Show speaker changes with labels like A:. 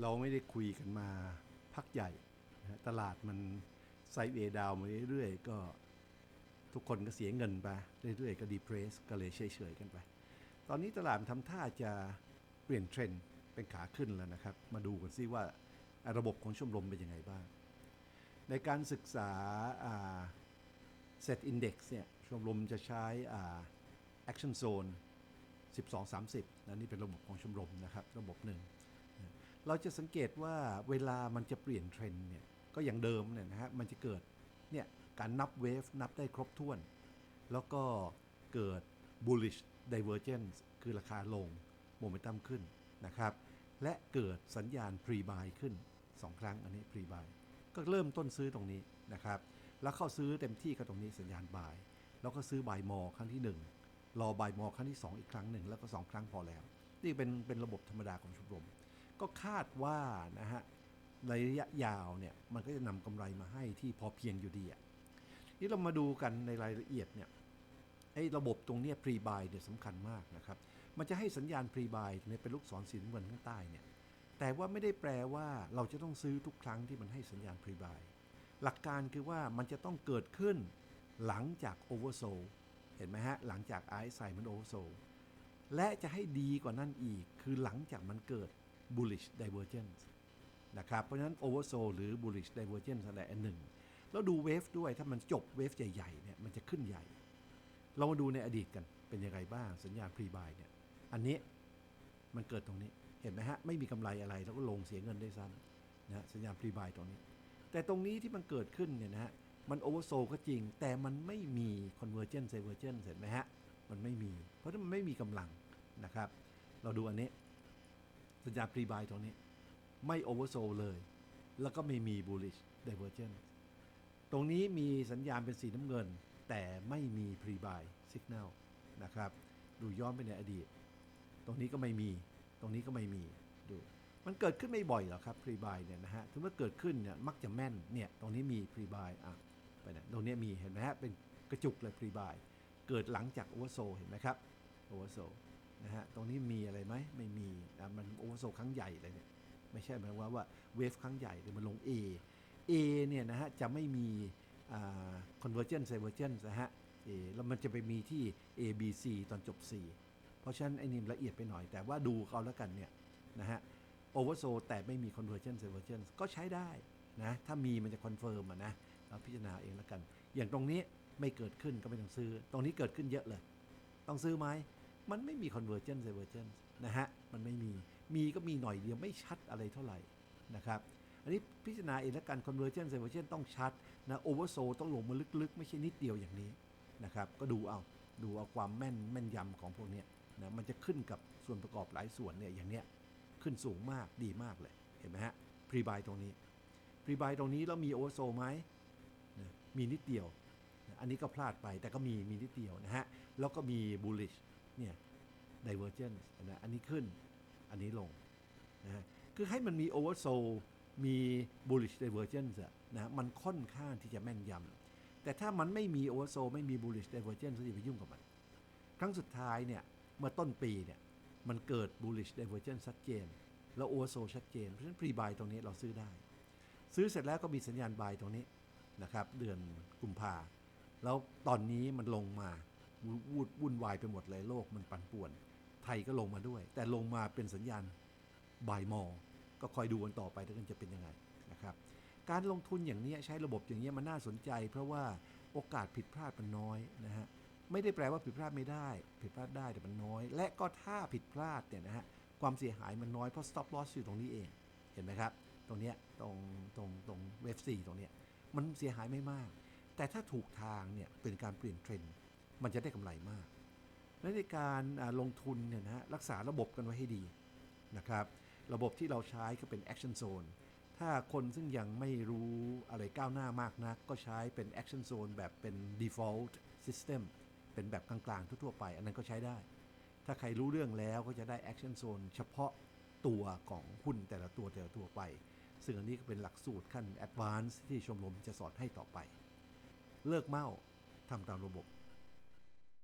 A: เราไม่ได้คุยกันมาพักใหญ่ตลาดมันไซเวดาวมาเรื่อยๆ ก็ทุกคนก็เสียเงินไปเรื่อยๆ ก็ดีเพรสก็เลยเฉยๆกันไป ตอนนี้ตลาดทำท่าจะเปลี่ยนเทรนด์เป็นขาขึ้นแล้วนะครับ มาดูกันซิว่าระบบของชมรมเป็นยังไงบ้าง ในการศึกษาเซตอินเด็กซ์เนี่ย ชมรมจะใช้แอคชั่นโซน12 30นะนี่เป็นระบบของชมรมนะครับ ระบบหนึ่ง เราจะสังเกตว่าเวลามันจะเปลี่ยนเทรนด์เนี่ย ก็อย่างเดิมเนี่ยนะฮะ มันจะเกิดเนี่ยการนับเวฟนับได้ครบถ้วน แล้วก็เกิด bullish divergence คือราคาลงโมเมนตัมขึ้นนะครับ และเกิดสัญญาณ pre buy ขึ้น 2 ครั้งอันนี้ pre buy ก็เริ่มต้นซื้อตรงนี้นะครับ แล้วเข้าซื้อเต็มที่ก็ตรงนี้สัญญาณ buy แล้วก็ซื้อ buy more ครั้งที่ 1 รอ buy more ครั้งที่ 2 อีกครั้งหนึ่ง แล้วก็ 2 ครั้งพอแล้ว นี่เป็นเป็นระบบธรรมดาของชมรม ก็คาดว่านะฮะในระยะยาวเนี่ยมันก็จะนำกำไรมาให้ที่พอเพียงอยู่ดีอะนี่เรามาดูกันในรายละเอียดเนี่ยไอ้ระบบตรงเนี้ย pre buy เนี่ยสำคัญมากนะครับ มันจะให้สัญญาณ pre buy เนี่ยเป็นลูกศรสีน้ำเงินข้างใต้เนี่ยแต่ว่าไม่ได้แปลว่าเราจะต้องซื้อทุกครั้งที่มันให้สัญญาณ pre buy หลักการคือว่ามันจะต้องเกิดขึ้น หลังจาก oversold เห็นไหมฮะ หลังจาก RSI มัน oversold และจะให้ดีกว่านั้นอีก คือหลังจากมันเกิด bullish divergence นะครับ เพราะฉะนั้น oversold หรือ bullish divergence อะไรอันหนึ่ง แล้วดูเวฟด้วยถ้ามันจบเวฟใหญ่ๆเนี่ยมันจะขึ้นใหญ่ เรามาดูในอดีตกันเป็นยังไงบ้างสัญญาณ pre buy เนี่ย อันนี้มันเกิดตรงนี้เห็นไหมฮะ ไม่มีกำไรอะไรแล้วก็ลงเสียเงินได้ซ้ำนะฮะสัญญาณ pre buy ตรงนี้ แต่ตรงนี้ที่มันเกิดขึ้นเนี่ยนะฮะ มัน oversold ก็จริง แต่มันไม่มี convergence divergence เห็นไหมฮะ มันไม่มี เพราะฉะนั้นมันไม่มีกำลังนะครับ เราดูอันนี้ สัญญาณ pre buy ตรงนี้ ไม่ oversold เลย แล้วก็ไม่มี bullish divergence ตรงนี้มีสัญญาณเป็นสีน้ำเงิน แต่ไม่มี pre buy signal นะครับ ดูย้อนไปในอดีต ตรงนี้ก็ไม่มี ตรงนี้ก็ไม่มีดูมันเกิดขึ้นไม่บ่อยหรอกครับ pre buy เนี่ยนะฮะ ถึงว่าเกิดขึ้นเนี่ยมักจะแม่นเนี่ยตรงนี้มี pre buy อะ เนี่ยตรงนี้มีเห็นไหมฮะเป็นกระจุกเลย pre buy เกิดหลังจาก oversold เห็นไหมครับ oversold นะฮะตรงนี้มีอะไรไหมไม่มีนะมัน oversold ครั้งใหญ่เลยเนี่ยไม่ใช่หมายควาว่าเวฟครั้งใหญ่เลยมันลง A A เนี่ยนะฮะจะไม่มีอ่า convergence divergence นะฮะ A แล้วมันจะไปมีที่ A B C ตอนจบ C เพราะฉะนั้นไอ้นี่ละเอียดไปหน่อยแต่ว่าดูเอาแล้วกันเนี่ยนะฮะ oversold แต่ไม่มี convergence divergence ก็ใช้ได้นะถ้ามีมันจะ confirm อะนะ พิจารณาเองแล้วกัน อย่างตรงนี้ไม่เกิดขึ้นก็ไม่ต้องซื้อ ตรงนี้เกิดขึ้นเยอะเลย ต้องซื้อไหมมันไม่มี convergence divergence นะฮะ มันไม่มี มีก็มีหน่อยเดียวไม่ชัดอะไรเท่าไหร่นะครับ อันนี้พิจารณาเองแล้วกัน convergence divergence ต้องชัดนะ oversold ต้องลงมาลึกๆ ไม่ใช่นิดเดียวอย่างนี้นะครับ ก็ดูเอา ดูเอาความแม่นแม่นยำของพวกนี้นะ มันจะขึ้นกับส่วนประกอบหลายส่วนเนี่ยอย่างเนี้ยขึ้นสูงมากดีมากเลย เห็นไหมฮะ pre buy ตรงนี้ pre buy ตรงนี้แล้วมี oversold ไหม มีนิดเดียว อันนี้ก็พลาดไปแต่ก็มีมีนิดเดียวนะฮะ แล้วก็มี bullish เนี่ย divergence นะอันนี้ขึ้นอันนี้ลงนะฮะคือให้มันมี oversold มี bullish divergence นะฮะมันค่อนข้างที่จะแม่นยำแต่ถ้ามันไม่มี oversold ไม่มี bullish divergence ก็อย่าไปยุ่งกับมัน ครั้งสุดท้ายเนี่ยเมื่อต้นปีเนี่ยมันเกิด bullish divergence ชัดเจน แล้ว oversold ชัดเจน เพราะฉะนั้น pre buy ตรงนี้เราซื้อได้ ซื้อเสร็จแล้วก็มีสัญญาณ buy ตรงนี้ นะครับ เดือนกุมภาแล้วตอนนี้มันลงมาวูดวุ่นวายไปหมดเลยโลกมันปั่นป่วน ไทยก็ลงมาด้วย แต่ลงมาเป็นสัญญาณ buy more ก็คอยดูกันต่อไปว่ามันจะเป็นยังไงนะครับ การลงทุนอย่างนี้ใช้ระบบอย่างนี้มันน่าสนใจ เพราะว่าโอกาสผิดพลาดมันน้อยนะฮะไม่ได้แปลว่าผิดพลาดไม่ได้ ผิดพลาดได้แต่มันน้อย และก็ถ้าผิดพลาดเนี่ยนะฮะความเสียหายมันน้อยเพราะ stop loss อยู่ตรงนี้เอง เห็นไหมครับ ตรงเนี้ยตรงตรงตรงเวฟซีตรงเนี้ย มันเสียหายไม่มาก แต่ถ้าถูกทางเนี่ยเป็นการเปลี่ยนเทรนด์มันจะได้กำไรมาก และในการลงทุนเนี่ยนะฮะรักษาระบบกันไว้ให้ดีนะครับ ระบบที่เราใช้ก็เป็น action zone ถ้าคนซึ่งยังไม่รู้อะไรก้าวหน้ามากนัก ก็ใช้เป็น action zone แบบเป็น default system เป็นแบบกลางๆ ทั่วๆไป อันนั้นก็ใช้ได้ ถ้าใครรู้เรื่องแล้วก็จะได้ action zone เฉพาะตัวของหุ้นแต่ละตัวแต่ละตัวไป ซึ่งอันนี้ก็เป็นหลักสูตรขั้นแอดวานซ์ที่ชมรมจะสอนให้ต่อไป เลิกเมาทำตามระบบ